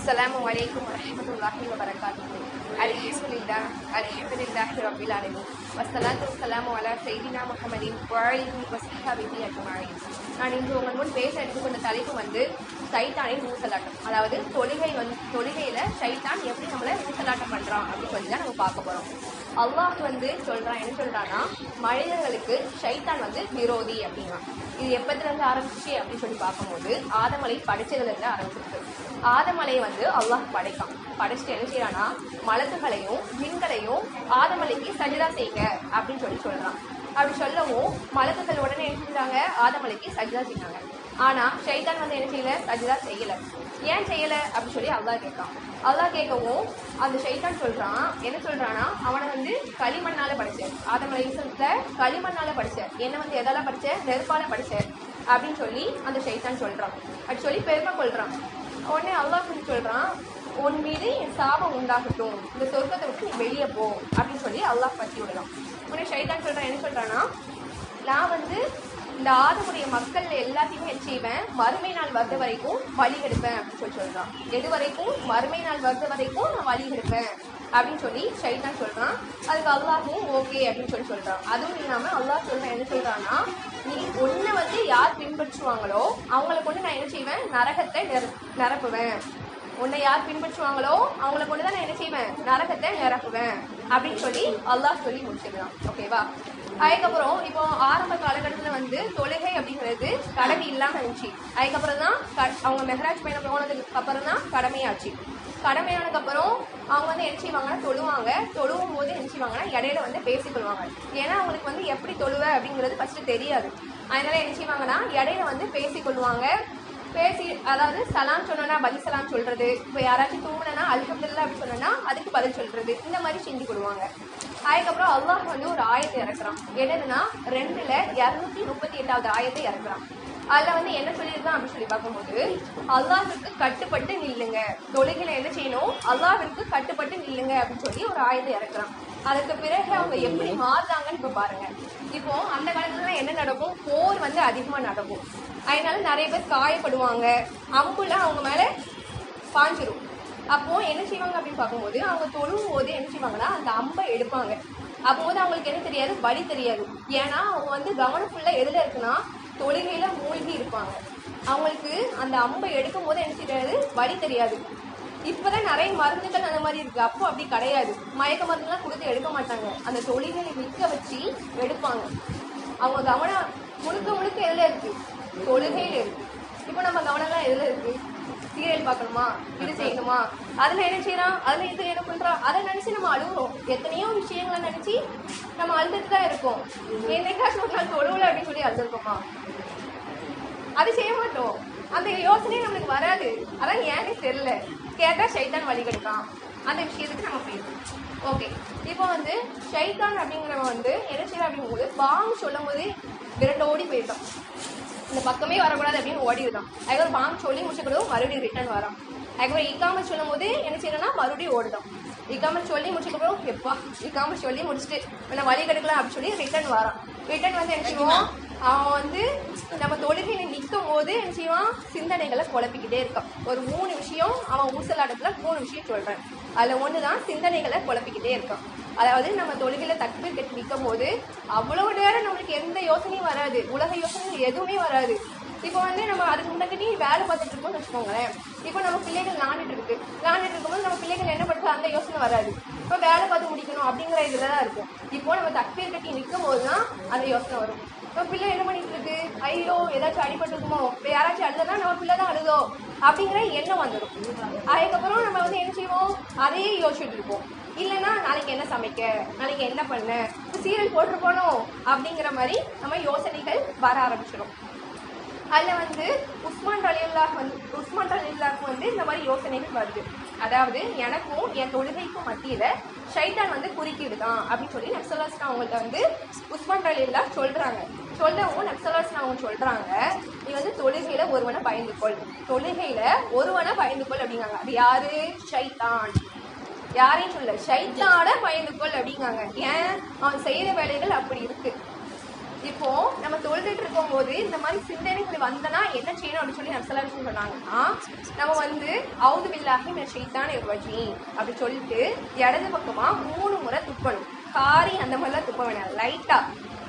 السلام عليكم ورحمة الله وبركاته. الحمد لله الحمد لله رب العالمين. والصلاة والسلام على سيدنا محمد وعليه وصحبه أجمعين. நான் இன்று உங்கள் முன் பேச எடுத்துக்கொண்ட தலைப்பு வந்து சைத்தானின் ஊசலாட்டம். அதாவது தொழுகை வந்து தொழுகையில சைத்தான் எப்படி நம்மளை ஊசலாட்டம் பண்றான் அப்படின்னு சொல்லி தான் நம்ம பார்க்க போறோம். அல்லாஹ் வந்து சொல்றான் என்ன சொல்றான்னா மனிதர்களுக்கு சைத்தான் வந்து விரோதி அப்படின்னா. இது எப்பத்துல இருந்து ஆரம்பிச்சு அப்படின்னு சொல்லி பார்க்கும்போது ஆதமலை படைச்சதுலேருந்து ஆரம்பிச்சிருக்கு. ஆதமலையை வந்து அல்லாஹ் படைக்கான் படைச்சிட்டு என்ன செய்யறான்னா மலக்குகளையும் மின்களையும் ஆதமலைக்கு சஜிதா செய்யுங்க அப்படின்னு சொல்லி சொல்றான். அப்படி சொல்லவும் மலக்குகள் உடனே என்ன செஞ்சாங்க? ஆதமலைக்கு சஜிதா செஞ்சாங்க. ஆனா ஷைதான் வந்து என்ன செய்யல? சஜிதா செய்யல. ஏன் செய்யல? அப்படின்னு சொல்லி அல்லாஹ் கேட்கான். அல்லாஹ் கேட்கவும் அந்த ஷைதான் சொல்றான் என்ன சொல்கிறான்னா அவனை வந்து களிமண்ணால படித்தேன் ஆதம் அலைசத்துல களிமண்ணால படித்தேன் என்ன வந்து எதால படிச்ச நெருப்பால படிச்ச அப்படின்னு சொல்லி அந்த ஷைதான் சொல்றான். அப்படி சொல்லி பெருமை கொள்றான். உடனே அல்லாஹ் சொல்லி சொல்றான் உன் மீது என் சாபம் உண்டாகட்டும். இந்த சொர்க்கத்தை விட்டு நீ வெளியே போ. அப்படின்னு சொல்லி அல்லாஹ் பற்றி விடலாம் உடனே ஷைதான் சொல்கிறான் என்ன சொல்கிறான்னா நான் வந்து இந்த ஆதமுடைய மக்கள் எல்லாத்தையுமே செய்வேன்? மறுமை நாள் வர்ற வரைக்கும் வழி எடுப்பேன் அப்படின்னு சொல்லி சொல்கிறான் எது வரைக்கும்? மறுமை நாள் வர்ற வரைக்கும் நான் வழி எடுப்பேன் அப்படின்னு சொல்லி ஷைதான் சொல்கிறான் அதுக்கு அல்லாஹும் ஓகே அப்படின்னு சொல்லி சொல்கிறான் அதுவும் இல்லாமல் அல்லாஹ் சொல்கிறேன் என்ன சொல்கிறான்னா நீ ஒன்றை வந்து யார் பின்பற்றுவாங்களோ அவங்களை கொண்டு நான் என்ன செய்வேன்? நரகத்தை நிர- நிரப்புவேன். உன்னை யார் பின்பற்றுவாங்களோ அவங்கள கொண்டு தான் நான் என்ன செய்வேன்? நரகத்தை நிரப்புவேன். அப்படின்னு சொல்லி அல்லாஹ் சொல்லி முடிச்சிடலாம் ஓகேவா அதுக்கப்புறம் இப்போ ஆரம்ப காலகட்டத்தில் வந்து தொழுகை அப்படிங்கிறது கடமை இல்லாமல் இருந்துச்சு. அதுக்கப்புறம் தான் அவங்க மெஹராஜ் பயணம் போனதுக்கு அப்புறம் தான் கடமையாச்சு கடமையானதுக்கப்புறம் அவங்க வந்து என்ன செய்வாங்கன்னா தொழுவாங்க. தொழுவும் போது என்ன செய்வாங்கன்னா இடையில வந்து பேசிக்கொள்வாங்க. ஏன்னா அவங்களுக்கு வந்து எப்படி தொழுவ அப்படிங்கிறது ஃபர்ஸ்ட் தெரியாது. அதனால என்ன செய்வாங்கன்னா இடையில வந்து பேசிக்கொள்வாங்க. பேசி அதாவது சலாம் சொன்னோன்னா பதில் சலாம் சொல்றது இப்போ யாராச்சும் தூங்கினா அல்ஹம்துலில்லாஹ் அப்படி சொன்னோன்னா அதுக்கு பதில் சொல்றது இந்த மாதிரி செஞ்சு கொடுவாங்க. அதுக்கப்புறம் அல்லாஹ் வந்து ஒரு ஆயத்தை இறக்குறான். என்னதுன்னா ரெண்டுல இரநூத்தி முப்பத்தி எட்டாவது ஆயத்தை இறக்குறான். அதுல வந்து என்ன சொல்லியிருக்கான் அப்படின்னு சொல்லி பார்க்கும்போது அல்லாஹிற்கு கட்டுப்பட்டு நில்லுங்க. தொழுகையில் என்ன செய்யணும்? அல்லாஹிற்கு கட்டுப்பட்டு நில்லுங்க அப்படின்னு சொல்லி ஒரு ஆயத்தை இறக்குறான். அதுக்கு பிறகு அவங்க எப்படி மாறுறாங்கன்னு இப்ப பாருங்க. இப்போ அந்த காலத்துல என்ன நடக்கும்? போர் வந்து அதிகமாக நடக்கும். அதனால நிறைய பேர் காயப்படுவாங்க. அம்புல அவங்க மேலே பாஞ்சிரும். அப்போ என்ன செய்வாங்க அப்படின்னு பார்க்கும்போது அவங்க தொழுவும் போது என்ன செய்வாங்கன்னா அந்த அம்பை எடுப்பாங்க. அப்போது அவங்களுக்கு என்ன தெரியாது? வழி தெரியாது. ஏன்னா அவங்க வந்து கவனம் ஃபுல்லாக எதில் இருக்குன்னா தொழுகையில் மூழ்கி இருப்பாங்க. அவங்களுக்கு அந்த அம்பை எடுக்கும் போது என்ன தெரியாது? வழி தெரியாது. இப்பதான் நிறைய மருந்துகள் அந்த மாதிரி இருக்குது அப்போ அப்படி கிடையாது. மயக்க மருந்துலாம் கொடுத்து எடுக்க மாட்டாங்க. அந்த தொழில்களை நிற்க வச்சு எடுப்பாங்க. அவங்க கவனம் முழுக்க முழுக்க எதில் இருக்கு? தொழுகையில இருக்கு. இப்போ நம்ம கவனம்லாம் எதில் இருக்கு? சீரியல் பார்க்கணுமா? இது செய்யணுமா? அதில் என்ன செய்யறான்? அதில் இது என்ன பண்ணுறான் அதை நினச்சி நம்ம அழுகுறோம். எத்தனையோ விஷயங்களை நினச்சி நம்ம அழுதுட்டு தான் இருக்கோம். என்னைக்காச்சும் ஒரு நாள் தொழுவில் அப்படின்னு சொல்லி அழுதுருக்கோமா? அது செய்ய மாட்டோம். அந்த யோசனையே நம்மளுக்கு வராது. அதான் ஏன்னு தெரியல. கேட்டால் சைத்தான் வழி கிடைக்கான் அந்த விஷயத்துக்கு நம்ம பேசணும் ஓகே இப்போ வந்து ஷைத்தான் அப்படிங்கிறவன் வந்து என்ன செய்யறான் அப்படிங்கும்போது பாங் சொல்லும் போது விரண்டு ஓடி போயிட்டான் இந்த பக்கமே வரக்கூடாது அப்படின்னு ஓடிடுதான். அதுக்கப்புறம் பாங் சொல்லி முடிச்சக்கூடாது மறுபடியும் ரிட்டர்ன் வரான். அதுக்கப்புறம் இக்காம சொல்லும் போது என்ன செய்யறோம்னா மறுபடியும் ஓடுதான். இக்காம சொல்லி முடிச்சக்கப்புறம் எப்பா இக்காம சொல்லி முடிச்சுட்டு நான் வழி கெடுக்கலாம் அப்படின்னு சொல்லி ரிட்டர்ன் வரான். ரிட்டர்ன் வந்து என்ன செய்வான்? அவன் வந்து நம்ம தொழுகையில நிற்கும் போது என்ன செய்வான்? சிந்தனைகளை குழப்பிக்கிட்டே இருக்கான். ஒரு மூணு விஷயம் அவன் ஊசலாட்டத்தில் மூணு விஷயம் சொல்கிறான் அதில் ஒன்று தான் சிந்தனைகளை குழப்பிக்கிட்டே இருக்கான். அதாவது நம்ம தொழுகையில தக்பீர் கட்டி நிற்கும் போது அவ்வளவு நேரம் நம்மளுக்கு எந்த யோசனையும் வராது. உலக யோசனை எதுவுமே வராது. இப்போ வந்து நம்ம அதுக்கு முன்னாடி வேலை பார்த்துட்டு இருக்கோம்னு வச்சுக்கோங்களேன். இப்போ நம்ம பிள்ளைகள் விளாண்டுட்டு இருக்கு. விளாண்டுட்டு இருக்கும்போது நம்ம பிள்ளைகள் என்ன பண்ணுறது அந்த யோசனை வராது. இப்போ வேலை பார்த்து முடிக்கணும் அப்படிங்கிற இதில் தான் இருக்கும். இப்போ நம்ம தக்பீர் கட்டி நிற்கும் போது தான் அந்த யோசனை வரும். நம்ம பிள்ளை என்ன பண்ணிட்டு இருக்கு? ஐயோ ஏதாச்சும் அடிபட்டுருக்குமோ இப்போ யாராச்சும் அழுதுனா நம்ம பிள்ளை தான் அழுதோ? அப்படிங்கிற எண்ணம் வந்துடும். அதுக்கப்புறம் நம்ம வந்து என்ன செய்வோம்? அதையே யோசிச்சுட்டு இருப்போம். இல்லைன்னா நாளைக்கு என்ன சமைக்க? நாளைக்கு என்ன பண்ண? சீரியல் போட்டிருப்போனோ அப்படிங்கிற மாதிரி நம்ம யோசனைகள் வர ஆரம்பிச்சிடும் அதில் வந்து உஸ்மான் அலியுல்லாஹ் வந்து உஸ்மான் ரலியுல்லாக்கு வந்து இந்த மாதிரி யோசனைகள் வருது. அதாவது எனக்கும் என் தொழுகைக்கும் மத்தியில் ஷைத்தான் வந்து குறுக்கிடுதான் அப்படின்னு சொல்லி நக்சலாஸ்னா அவங்கள்ட்ட வந்து உஸ்மான் அலியுல்லா சொல்கிறாங்க சொல்லவும் நக்சலாஸ்னா அவங்க சொல்கிறாங்க நீ வந்து தொழுகையில் ஒருவனை பயந்துக்கொள் தொழுகையில் ஒருவனை பயந்துக்கொள் அப்படிங்காங்க. அது யாரு? ஷைத்தான் யாரையும் சொல்ல ஷைத்தான பயந்துக்கொள் அப்படிங்காங்க. ஏன்? அவன் செய்யற வேலைகள் அப்படி இருக்கு. இப்போ நம்ம தொழுதுட்டு இருக்கும்போது இந்த மாதிரி சிந்தனைகள் வந்தனா என்ன செய்யணும் அப்படின்னு சொல்லி நம்சலா விஷயம் சொன்னாங்கன்னா நம்ம வந்து அவுது வில்லாகி நான் செய்தான் வஜி அப்படி சொல்லிட்டு இடது பக்கமா மூணு முறை துப்பணும். காரி அந்த மாதிரிலாம் துப்ப வேணாம். லைட்டா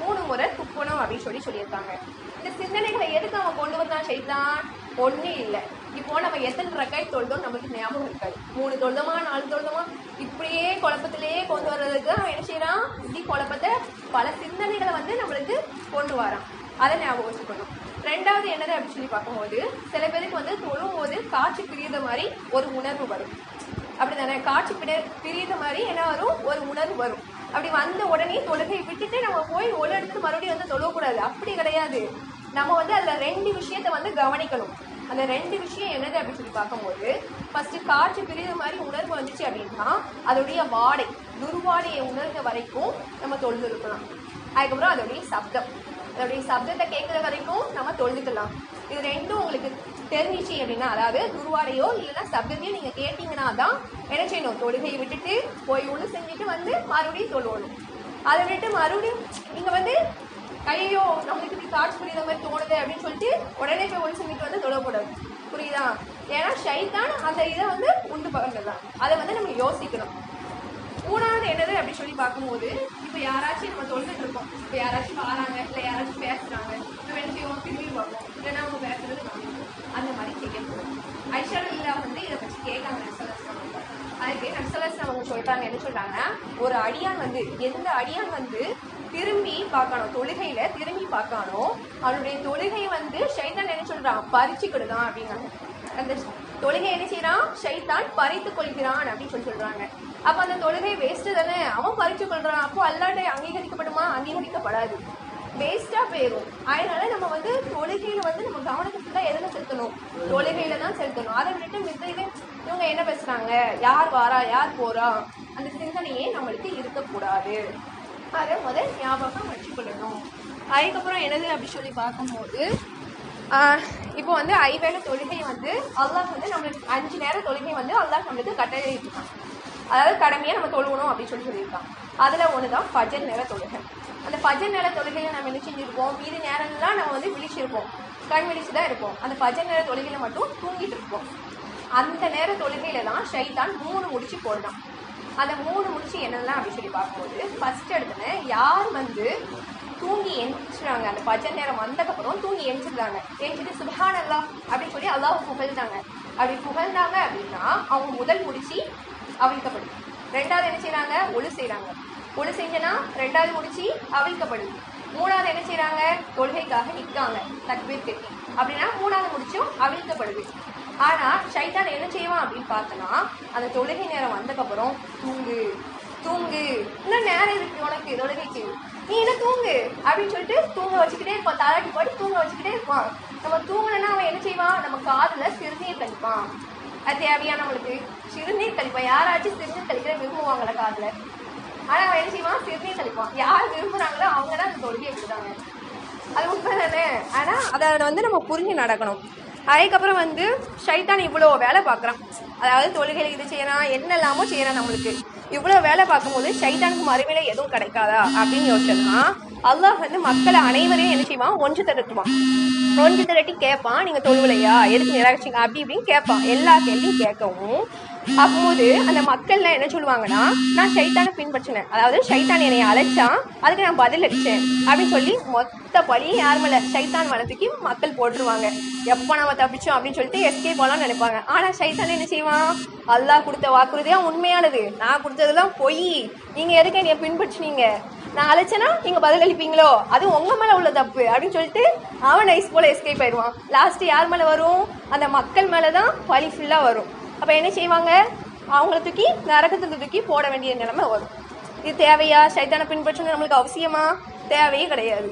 மூணு முறை துப்பணும் அப்படின்னு சொல்லி சொல்லியிருக்காங்க. இந்த சிந்தனைகளை எதுக்கு அவன் கொண்டு வந்தான் செய்தான் ஒண்ணு இல்லை. இப்போ நம்ம எத்தனை ரக்காய் தொழுதோம் நம்மளுக்கு ஞாபகம் இருக்காது. மூணு தொழுதமா நாலு தொழுதமா இப்படியே குழப்பத்திலேயே கொண்டு வர்றதுக்கு அவன் என்ன செய்யறான்? இப்படி குழப்பத்தை பல சிந்தனைகளை வந்து நம்மளுக்கு கொண்டு வரான். அதை ஞாபகம் வச்சுக்கணும். ரெண்டாவது என்னது அப்படின்னு சொல்லி பார்க்கும்போது சில பேருக்கு வந்து தொழும் போது காட்சி பிரியுத மாதிரி ஒரு உணர்வு வரும். அப்படிதானே காட்சி பிடி பிரியுத மாதிரி என்ன வரும்? ஒரு உணர்வு வரும். அப்படி வந்த உடனே தொழுகை விட்டுட்டு நம்ம போய் ஒரு எடுத்து மறுபடியும் வந்து தொழக்கூடாது. அப்படி கிடையாது. நம்ம வந்து அதுல ரெண்டு விஷயத்த வந்து கவனிக்கணும். அந்த ரெண்டு விஷயம் என்னது அப்படின்னு சொல்லி பார்க்கும்போது ஃபர்ஸ்ட் காற்று பிரிவு மாதிரி உணர்வு வந்துச்சு அப்படின்னா அதோடைய வாடை துர்வாடையை உணர்ந்த வரைக்கும் நம்ம தொழுது இருக்கலாம் அதுக்கப்புறம் அதோடைய சப்தம். அதோடைய சப்தத்தை கேட்குற வரைக்கும் நம்ம தொழுதுக்கலாம். இது ரெண்டும் உங்களுக்கு தெரிஞ்சிச்சு அப்படின்னா அதாவது குருவாடையோ இல்லைன்னா சப்தத்தையோ நீங்கள் கேட்டிங்கன்னா தான் என்ன செய்யணும்? தொழுகையை விட்டுட்டு போய் உள்ளு செஞ்சுட்டு வந்து மறுபடியும் தொழுவணும். அதை விட்டு மறுபடியும் நீங்கள் வந்து ஐயோ நம்மளுக்கு இப்படி காட்சி புரியுற மாதிரி தோணுது அப்படின்னு சொல்லிட்டு உடனே போய் ஒளி செஞ்சுட்டு வந்து தொழக்கூடாது புரியுதா? ஏன்னா ஷைத்தான் அந்த இதை வந்து உண்டு பகர்ந்ததான் அதை வந்து நம்ம யோசிக்கணும். மூணாவது என்னது அப்படின்னு சொல்லி பார்க்கும்போது இப்போ யாராச்சும் நம்ம தொழுதுட்டு இருக்கோம். இப்போ யாராச்சும் வராங்க இல்லை யாராச்சும் பேசுகிறாங்க நம்ம என்ன செய்வோம் திரும்பி பார்ப்போம் இல்லைன்னா அவங்க பேசுறது அந்த மாதிரி செய்யக்கூடாது ஐஷா இல்லை வந்து இதை பற்றி கேட்காங்க அதுக்கு நக்சலஸ் அவங்க சொல்கிறாங்க என்ன சொல்கிறாங்கன்னா ஒரு அடியான் வந்து எந்த அடியான் வந்து திரும்பி பார்க்கணும் தொழுகையில திரும்பி பார்க்கணும். அவனுடைய தொழுகை வந்து ஷைத்தான் என்ன சொல்றான் பறிச்சுக்கிடுதான் அப்படிங்கிறாங்க அந்த தொழுகை என்ன செய்யறான் ஷைத்தான் பறித்து கொள்கிறான் அப்படின்னு சொல்லி சொல்றாங்க. அப்ப அந்த தொழுகை வேஸ்ட் தானே? அவன் பறிச்சு கொள்றான். அப்போ அல்லாட்டை அங்கீகரிக்கப்படுமா? அங்கீகரிக்கப்படாது. வேஸ்டா போயிடும் அதனால நம்ம வந்து தொழுகையில வந்து நம்ம கவனத்தை ஃபுல்லா எதுல செலுத்தணும்? தொழுகையில தான் செலுத்தணும். அதை விட்டு மித்த இது இவங்க என்ன பேசுறாங்க? யார் வாரா? யார் போறா? அந்த சிந்தனையே நம்மளுக்கு இருக்கக்கூடாது. அதை முதல் ஞாபகம் வச்சுக்கொள்ளணும். அதுக்கப்புறம் என்னது அப்படி சொல்லி பார்க்கும்போது இப்போ வந்து ஐவேல தொழுகை வந்து அல்லாஹ் வந்து நம்மளுக்கு அஞ்சு நேரம் தொழுகை வந்து அல்லாஹ் நம்மளுக்கு கட்டளை இருக்கான் அதாவது கடமையை நம்ம தொழுகணும் அப்படின்னு சொல்லி சொல்லியிருக்கான். அதில் ஒன்று தான் பஜன் நேர தொழுகை. அந்த பஜன் நேர தொழுகையில் நம்ம என்ன செஞ்சுருப்போம்? மீதி நேரம்லாம் நம்ம வந்து விழிச்சிருப்போம். கண் விழிச்சு தான் இருப்போம். அந்த பஜன் நேர தொழுகையில் மட்டும் தூங்கிட்டு இருப்போம். அந்த நேர தொழுகையில தான் ஷைத்தான் மூணு முடிச்சு போடுறான் அந்த மூணு முடிச்சு என்னெல்லாம் அப்படின்னு சொல்லி பார்க்கும்போது ஃபர்ஸ்ட் எடுத்துன யார் வந்து தூங்கி எந்திரிச்சாங்க அந்த பஜன் நேரம் வந்ததுக்கப்புறம் தூங்கி எந்திரிச்சிருந்தாங்க எந்திரிச்சு சுபஹான் அல்லா அப்படின்னு சொல்லி அல்லாஹ் புகழ்ந்தாங்க. அப்படி புகழ்ந்தாங்க அப்படின்னா அவங்க முதல் முடிச்சு அவிழ்க்கப்படுது ரெண்டாவது என்ன செய்கிறாங்க ஒழு செய்கிறாங்க ஒழு செஞ்சனா ரெண்டாவது முடிச்சு அவிழ்க்கப்படுது மூணாவது என்ன செய்கிறாங்க தொழுகைக்காக நிற்காங்க தக்பீர் கட்டி. அப்படின்னா மூணாவது முடிச்சும் அவிழ்க்கப்படுது. ஆனா ஷைத்தான் என்ன செய்வான் அப்படின்னு பார்த்தோன்னா அந்த தொழுகை நேரம் வந்ததுக்கப்புறம் தூங்கு தூங்கு. இன்னும் நேரம் இருக்கு உனக்கு தொழுகைக்கு. நீ என்ன தூங்கு? அப்படின்னு சொல்லிட்டு தூங்க வச்சுக்கிட்டே இருப்பான். தாராட்டி போட்டு தூங்க வச்சுக்கிட்டே இருப்பான். நம்ம தூங்கலைன்னா அவன் என்ன செய்வான்? நம்ம காதுல சிறுநீர் கழிப்பான் அது தேவையானவங்களுக்கு நம்மளுக்கு? சிறுநீர் கழிப்பான் யாராச்சும் சிறுநீர் கழிக்கிற விரும்புவாங்கள காதுல. ஆனா அவன் என்ன செய்வான்? சிறுநீர் கழிப்பான் யார் விரும்புறாங்களோ அவங்க தான் அந்த தொழுகையை விடுறாங்க அது உண்மை தானே ஆனால் அதை வந்து நம்ம புரிஞ்சு நடக்கணும். அதுக்கப்புறம் வந்து ஷைத்தான் இவ்வளோ வேலை பார்க்குறான். அதாவது தொழுகையில் இது செய்யறான் என்னெல்லாமோ செய்யறான் நம்மளுக்கு. இவ்வளோ வேலை பார்க்கும்போது ஷைத்தானுக்கு மறுமையில எதுவும் கிடைக்காதா அப்படின்னு யோசிச்சோம்னா அல்லாஹ் வந்து மக்களை அனைவரையும் என்ன செய்வான்? ஒன்று திரட்டுவான். ஒன்று திரட்டி கேட்பான் நீங்கள் தொழுவலையா? எதுக்கு நிராகரிச்சிங்க அப்படி இப்படின்னு கேட்பான். எல்லா கேள்வியும் கேட்கவும் அப்போது அந்த மக்கள்லாம் என்ன சொல்லுவாங்கன்னா நான் ஷைத்தானை பின்பற்றினேன். அதாவது ஷைத்தான் என்னை அழைச்சான் அதுக்கு நான் பதில் அடிச்சேன் அப்படின்னு சொல்லி மொத்த பழியும் யார் மேல? ஷைத்தான் வளத்துக்கு மக்கள் போட்டுருவாங்க. எப்போ நம்ம தப்பிச்சோம் அப்படின்னு சொல்லிட்டு எஸ்கேப் போகலான்னு நினைப்பாங்க. ஆனா ஷைத்தான் என்ன செய்வான் அல்லாஹ் கொடுத்த வாக்குறுதியா உண்மையானது. நான் கொடுத்ததெல்லாம் பொய். நீங்க எதுக்கு என்னைய பின்பற்றினீங்க? நான் அழைச்சேன்னா நீங்க பதில் அளிப்பீங்களோ? அது உங்க மேல உள்ள தப்பு அப்படின்னு சொல்லிட்டு அவன் நைஸ் போல எஸ்கேப் ஆயிடுவான். லாஸ்ட் யார் மேல வரும்? அந்த மக்கள் மேலதான் பழி ஃபுல்லா வரும். அப்போ என்ன செய்வாங்க? அவங்கள தூக்கி நரகத்துல தூக்கி போட வேண்டிய நிலைமை வரும். இது தேவையா? சைத்தான பின்பற்றணும் நம்மளுக்கு அவசியமா? தேவையே கிடையாது.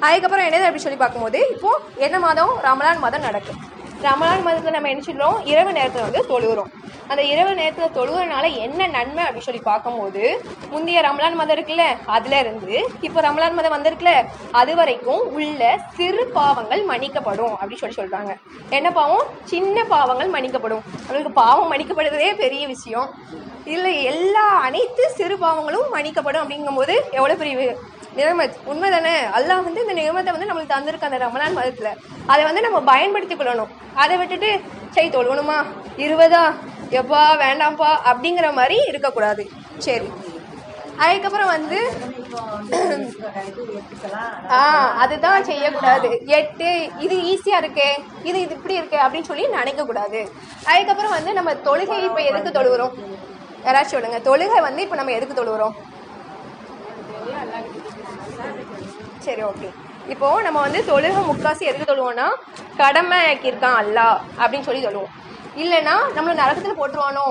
அதுக்கப்புறம் என்னது அப்படி சொல்லி பார்க்கும்போது இப்போ என்ன மாதம்? ரமலான் மாதம் நடக்கும். ரமலான் மாதத்தில் நம்ம என்ன சொல்றோம்? இரவு நேரத்தில் வந்து தொழுகிறோம். அந்த இரவு நேரத்தில் தொழுகிறனால என்ன நன்மை அப்படின்னு சொல்லி பார்க்கும்போது முந்தைய ரமலான் மதம் இருக்குல்ல அதுல இருந்து இப்போ ரமலான் மதம் வந்திருக்குல்ல அது வரைக்கும் உள்ள சிறு பாவங்கள் மன்னிக்கப்படும் அப்படின்னு சொல்லி சொல்றாங்க. என்ன பாவம்? சின்ன பாவங்கள் மன்னிக்கப்படும். அவங்களுக்கு பாவம் மன்னிக்கப்படுறதே பெரிய விஷயம். இதில் எல்லா அனைத்து சிறு பாவங்களும் மன்னிக்கப்படும் அப்படிங்கும்போது எவ்வளோ பெரிய நியமத் உண்மை தானே அல்லாஹ் வந்து இந்த நியமத்தை வந்து நம்மளுக்கு தந்திருக்க அந்த ரமலான் மாதத்தில். அதை வந்து நம்ம பயன்படுத்திக் கொள்ளணும். அதை விட்டுட்டு செய் தொழுவணுமா? இருபதா எப்பா வேண்டாம்ப்பா? அப்படிங்கிற மாதிரி இருக்கக்கூடாது. சரி. அதுக்கப்புறம் வந்து ஆ அதுதான் செய்யக்கூடாது. எட்டு இது ஈஸியா இருக்கே. இது இது இப்படி இருக்கே அப்படின்னு சொல்லி நினைக்க கூடாது அதுக்கப்புறம் வந்து நம்ம தொழுகை இப்போ எதுக்கு தொழுகிறோம் யாராச்சும் சொல்லுங்க. தொழுகை வந்து இப்போ நம்ம எதுக்கு தொழுகிறோம் சரி ஓகே இப்போ நம்ம வந்து தொழுகை முக்காசி எதுக்கு தொழுவோம்னா இருக்கான் அல்லாஹ் அப்படின்னு சொல்லி தொழுவோம். இல்லைன்னா நம்மளை நரகத்தில் போட்டுருவானோ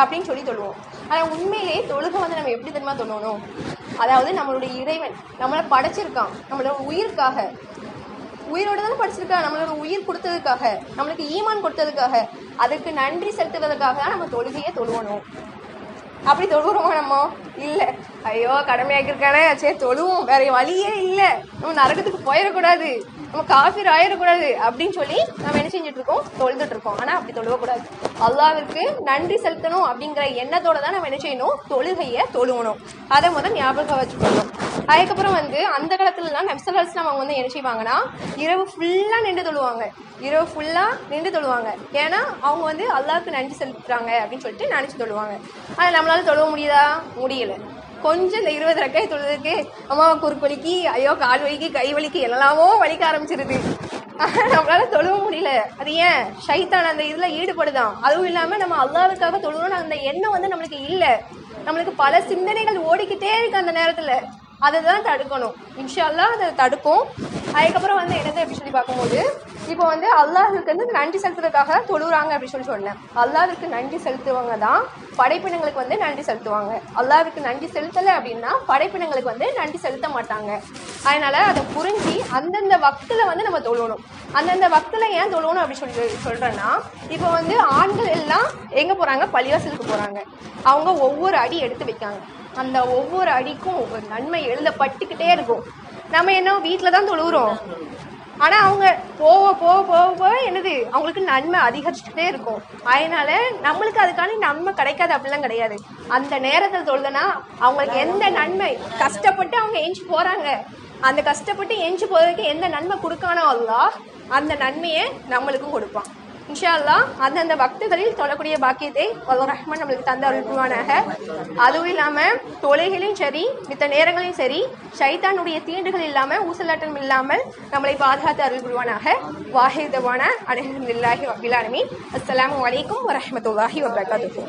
அப்படின்னு சொல்லி தொழுவோம். ஆனால் உண்மையிலேயே தொழுகை வந்து நம்ம எப்படி தெரியுமா தொழணும் அதாவது நம்மளுடைய இறைவன் நம்மளை படைச்சிருக்கான். நம்மளோட உயிருக்காக. உயிரோட தானே படிச்சிருக்கா நம்மளோட உயிர் கொடுத்ததுக்காக. நம்மளுக்கு ஈமான் கொடுத்ததுக்காக. அதுக்கு நன்றி செலுத்துவதற்காக தான் நம்ம தொழுகையே தொழுவணும். அப்படி தொழுகிறோமா நம்ம? இல்லை. ஐயோ கடமையாக்கியிருக்கானே. சரி தொழுவோம். வேற வழியே இல்லை. நம்ம நரகத்துக்கு போயிடக்கூடாது. நம்ம காஃபீர் ஆயிடக்கூடாது அப்படின்னு சொல்லி நம்ம என்ன செஞ்சுட்டு இருக்கோம் தொழுதுட்டு இருக்கோம் ஆனால் அப்படி தொழுவக்கூடாது. அல்லாவிற்கு நன்றி செலுத்தணும் அப்படிங்கிற எண்ணத்தோட தான் நம்ம என்ன செய்யணும்? தொழுகையை தொழுவணும். அதை முதல் ஞாபகம் வச்சுக்கணும். அதுக்கப்புறம் வந்து அந்த காலத்துலலாம் நப்சலாஸ்லாம் அவங்க வந்து என்ன செய்வாங்கன்னா இரவு ஃபுல்லாக நின்று தொழுவாங்க. இரவு ஃபுல்லாக நின்று தொழுவாங்க. ஏன்னா அவங்க வந்து அல்லாவுக்கு நன்றி செலுத்துறாங்க அப்படின்னு சொல்லிட்டு நினச்சி தொழுவாங்க. ஆனால் நம்மளால தொழுவ முடியுதா? முடியல. கொஞ்சம் இந்த இருபது ரெக்காய் தொழுதுக்கு அம்மாவை குறுக்கு வலிக்கு ஐயோ கால் வலிக்கு கை வலிக்கு எல்லாமோ வலிக்க ஆரம்பிச்சிருது. நம்மளால தொழுவ முடியல. அது ஏன்? ஷைத்தான் அந்த இதில் ஈடுபடுதான். அதுவும் இல்லாமல் நம்ம அல்லாவுக்காக தொழுவோம் அந்த எண்ணம் வந்து நம்மளுக்கு இல்லை. நம்மளுக்கு பல சிந்தனைகள் ஓடிக்கிட்டே இருக்கு அந்த நேரத்தில். அதை தான் தடுக்கணும். இன்ஷால்லாம் அதை தடுக்கும் அதுக்கப்புறம் வந்து என்னது அப்படி சொல்லி பார்க்கும்போது இப்போ வந்து அல்லாஹுக்கு வந்து நன்றி செலுத்துறதுக்காக தொழுறாங்க அப்படின்னு சொல்லி சொன்னேன். அல்லாஹிற்கு நன்றி செலுத்துவங்க தான் படைப்பினங்களுக்கு வந்து நன்றி செலுத்துவாங்க. அல்லாஹ்வுக்கு நன்றி செலுத்தலை அப்படின்னா படைப்பினங்களுக்கு வந்து நன்றி செலுத்த மாட்டாங்க. அதனால அதை புரிஞ்சு அந்தந்த வக்தில் வந்து நம்ம தொழுவணும் அந்தந்த வக்தில் ஏன் தொழுவணும் அப்படின்னு சொல்லி சொல்கிறேன்னா இப்போ வந்து ஆண்கள் எல்லாம் எங்கே போகிறாங்க பள்ளிவாசலுக்கு போகிறாங்க அவங்க ஒவ்வொரு அடி எடுத்து வைக்காங்க. அந்த ஒவ்வொரு அடிக்கும் ஒரு நன்மை எழுதப்பட்டுக்கிட்டே இருக்கும். நம்ம என்ன வீட்டில் தான் தொழுகிறோம் ஆனால் அவங்க போக போக போக போக என்னது அவங்களுக்கு நன்மை அதிகரிச்சுட்டே இருக்கும். அதனால நம்மளுக்கு அதுக்கான நன்மை கிடைக்காது அப்படிலாம் கிடையாது. அந்த நேரத்தில் தொழுதுனா அவங்களுக்கு எந்த நன்மை கஷ்டப்பட்டு அவங்க எஞ்சி போகிறாங்க அந்த கஷ்டப்பட்டு எஞ்சி போகிறதுக்கு எந்த நன்மை கொடுக்கானோ அல்லா அந்த நன்மையை நம்மளுக்கும் கொடுப்பான். இன்ஷா அல்லாஹ் அந்தந்த பக்தர்களில் தொழக்கூடிய பாக்கியத்தை வல்ல ரஹ்மான் நம்மளுக்கு தந்த அருள்வானாக. அதுவும் இல்லாமல் தொலைகளையும் சரி மித்த நேரங்களையும் சரி ஷைத்தானுடைய தீண்டுகள் இல்லாமல் ஊசலாட்டம் இல்லாமல் நம்மளை பாதுகாத்து அருள் புரிவானாக வாஹிதவான அலஹம்துல்லாஹி வபிலானமி அஸ்ஸலாமு அலைக்கும் வரஹ்மத்துல்லாஹி வபரகாத்துஹு.